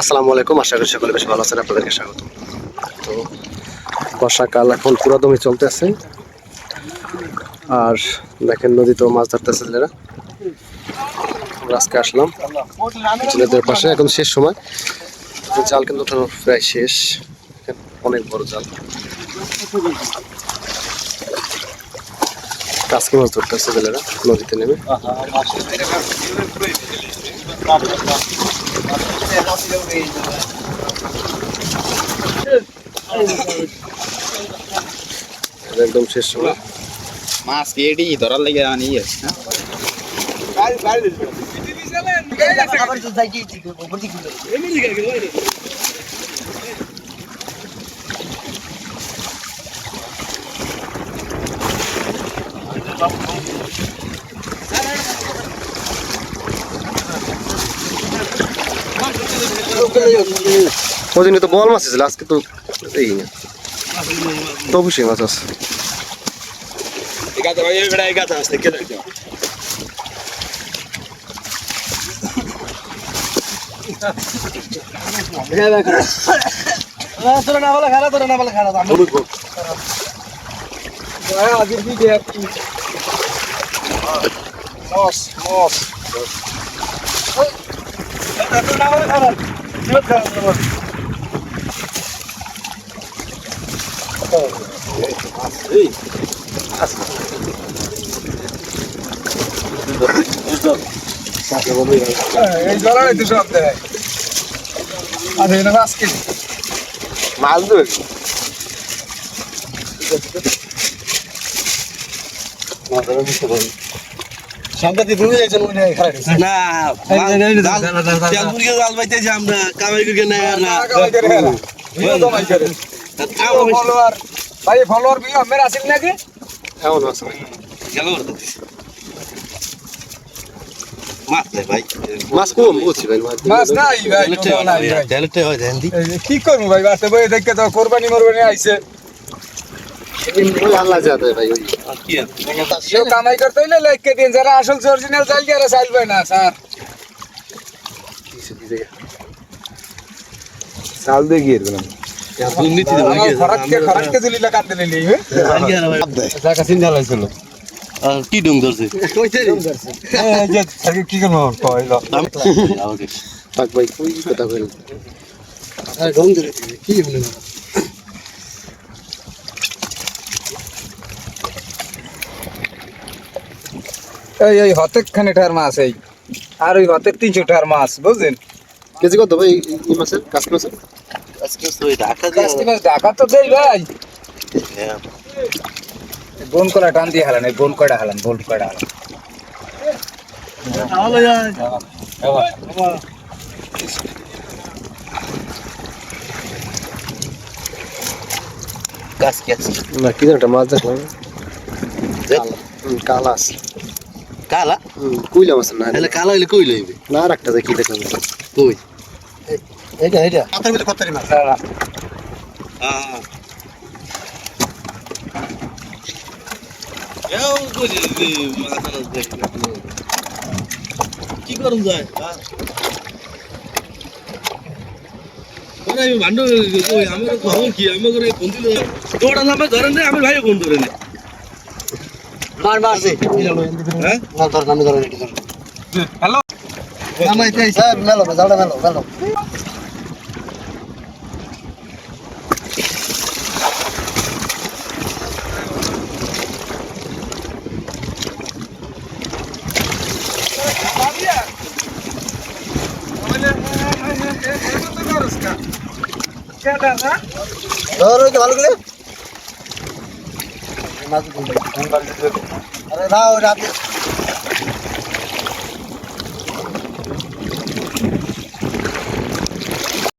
আসসালামু আলাইকুম, আশা করি সকলে বেশ ভালো আছেন, আপনাদেরকে স্বাগত। তো বর্ষাকাল এখন পুরো দমে চলতেছে। আর দেখেন নদীতেও মাছ ধরতেছে ছেলেরা। আজকে আসলাম ছেলেদের পাশে, এখন শেষ সময়। জাল কিন্তু প্রায় শেষ। অনেক বড় জাল। কাজকে মাছ ধরতেছে ছেলেরা নদীতে নেমে। এটা একদম শেষ সময়। মাছ কেডি ধরার লাগে আনি ওদিনে তো বল মাছ ছিল আজকে তো এই না। তো অবশ্যই মাছ আছে। তোরা না বলে খারাপ তোরা না বলে খারাপ আজির আর এটা মাছ কেজি মাছ দেবে শান্তি তুমি যাইছেন খারাপ না তেলপুরিকে জাল পাইতেছি আমরা কামাই করে নেই আর না। ফলোয়ার ভাই ফলোয়ার বিও আমার আসিল নাকি? এমন মাছ ভাই গেল মাছ নাই ভাই। মাছ কম বুঝছি ভাই মাছ মাছ নাই ভাই কোনো নাই ভাই। তেলতে দেন দি। এই যে কি করব ভাই বাসে বই দেখে তো কোরবানি মরবানি আইছে ওই আল্লাহ যাতে ভাই ওই আর কি আর কেউ কামাই করতে হইলে লেখকে দিন যারা আসল অরিজিনাল চাইল যারা চাইলবে না স্যার। চাল দিয়ে গিয়ে লাগছিল আর কি ডুং ধরছে? কি করব কইলো আমাকে পাক ভাই কই কথা কইল এই এই হতেক খানে ঠার মাছ এই। আর ওই হতেক তিনশো ঠার মাছ বুঝলেন? কেজি কত ভাই এই মাছের? কাজ মাছের? তো ওই ঢাকা কাস্তি মাছ ঢাকা তো দেই ভাই। বোন করা টান দিয়ে হালান এই বোন কড়া হালান বোন কড়া হালান। গাছ আছে। না কি একটা মাছ দেখলাম। হুম, কালা? কুইলা মাছ না তাহলে কালা হইলে কই লইবে? না আর একটা দেখি দেখলাম কই? এইটা? এইটা আহ এও কই যে মাথা দেখ কি করুন যায়? আমি ভান্ড কই আমার কি? আমার নামে ধরেন না আমি ভাই ফোন ধরে না। মার মারছে হ্যাঁ না ধর নামে ধরে এটি ধর হ্যালো নামাই তাই স্যার মেলো জালটা মেলো মেলো ধর ভালো করে আরে না ওই রাতে